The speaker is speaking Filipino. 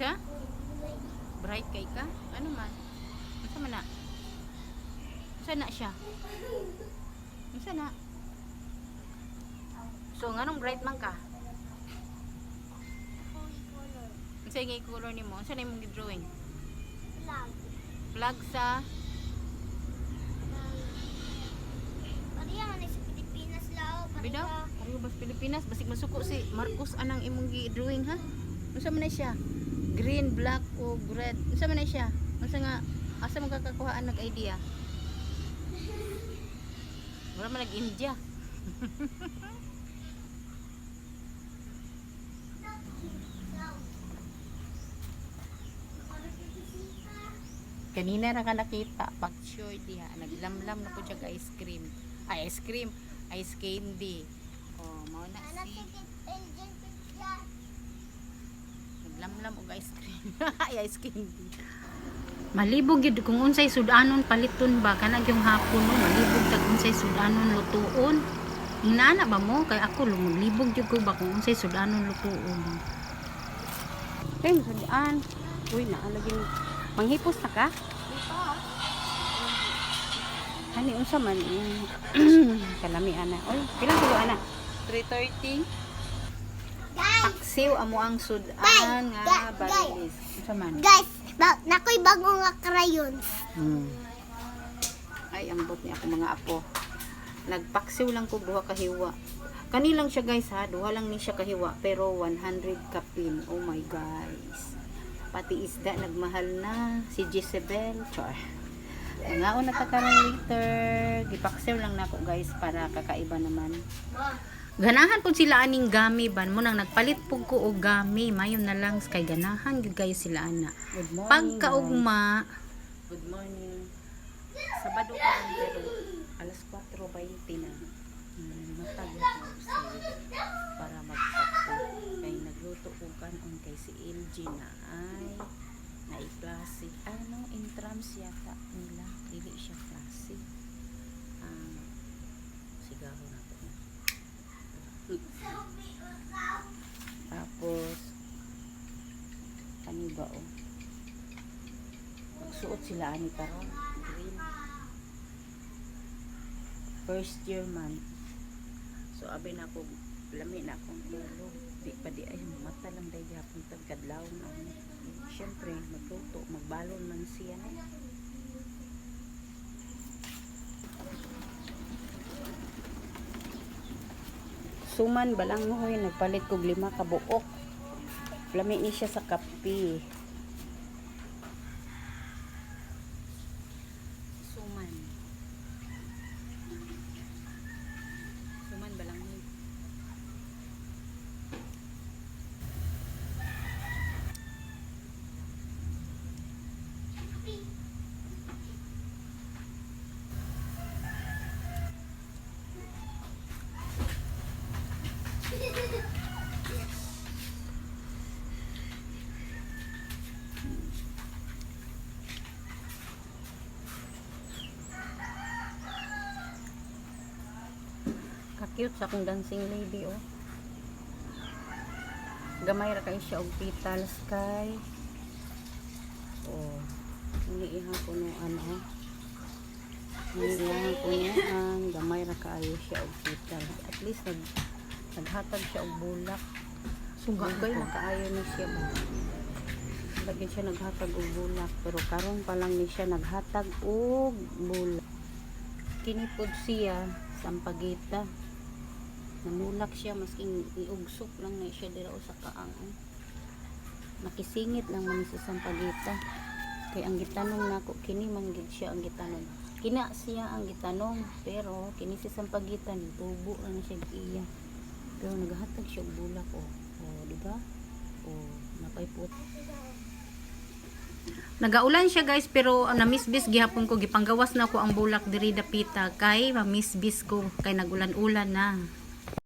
Siya? Bright kay ka? Ano man? Ano man na? Ano na siya? Ano na? So, nganong bright man ka? Ano sa ngay color ni mo? Ano sa na imong drawing? Flag man sa Pilipinas lao. Bidaw? Pareho ba sa Pilipinas? Basig masuko si Marcos anang imong gi-drawing ha? Unsa man na siya? Green, black o red? Unsa man na siya? Unsa nga asa mo kakakuhaan nag idea? Wala man nag-India. Kanina ra ka nakita pag sure diha naglamlam na po siya ice cream. Ay, ice cream, ice candy. Oh, mao na si naglamlam og ice cream. Ay, ice candy. Malibog yun kung unsay sudanon paliton ba kana yung hapon no malibog tag unsay sudanon lutuon. Inana ba mo kay ako lumulibog jud ko ba kung unsay sudanon lutuon. Kay sudan. Uy naalagin manghipos na ka? Hani unsa man mm, kalami ana. Oy, pilang kilo ana? 330. Guys, Aksiw amo ang sudan nga ga- barilis. Unsa man? guys, ba nakoy bago nga crayons. Hmm. Ay, ambot niya ako mga apo. Nagpaksiw lang ko duha kahiwa. Kanilang siya guys ha, duha lang ni siya kahiwa pero 100 kapin. Oh my guys. Pati isda nagmahal na si Jezebel. Char. Ngaon na karon later. Gipaksiw lang nako guys para kakaiba naman. Ganahan po sila aning gami ban mo nang nagpalit pug ko og gami mayon na lang kay ganahan gyud kayo sila ana. Pagkaugma, Good morning. Sabado pa lang pero alas 4.20 na. Hmm, matag ako sa para magsapo. Kay nagluto ko kanon kay si LG na ay naiklase. Ano, intrams yata nila. Dili siya klase. Ah, sigaho na ko. Tapos, ano ba oh? Magsuot sila ani karon green. First year man. So abi na ako lami na akong tulo. Di pa di ay mata lang dahil hapon tagkadlaw na ako. Siyempre, magluto, magbalon man siya na. Suman balang mo hoy nagpalit kog lima ka buok. Lami siya sa kape. suman. Suman balanghoy. Ka-cute sa akong dancing lady, oh. Gamay ra kay siya og petals kay. Oh. Iniihan ko no ano. oh. Iniihan ko no ang gamay ra kaayo siya og petals. At least nag naghatag siya og bulak. Sugay na kaayo na siya ba. Lagi siya naghatag og bulak pero karon pa lang ni siya naghatag og bulak. Kinipod siya sampagita namulak siya masking iugsok lang na siya dira sa kaang nakisingit lang man sa sampagita kay ang gitanong nako kini manggid siya ang gitanong. Kina siya ang gitanong pero kini si sampagitan tubo na siya iya. Pero naghatag siya og bulak oh oh di ba? Oh napay Nagaulan siya guys pero ang namisbis gihapon ko gipanggawas na ko ang bulak diri dapita. Kay mamisbis ko kay nagulan-ulan na.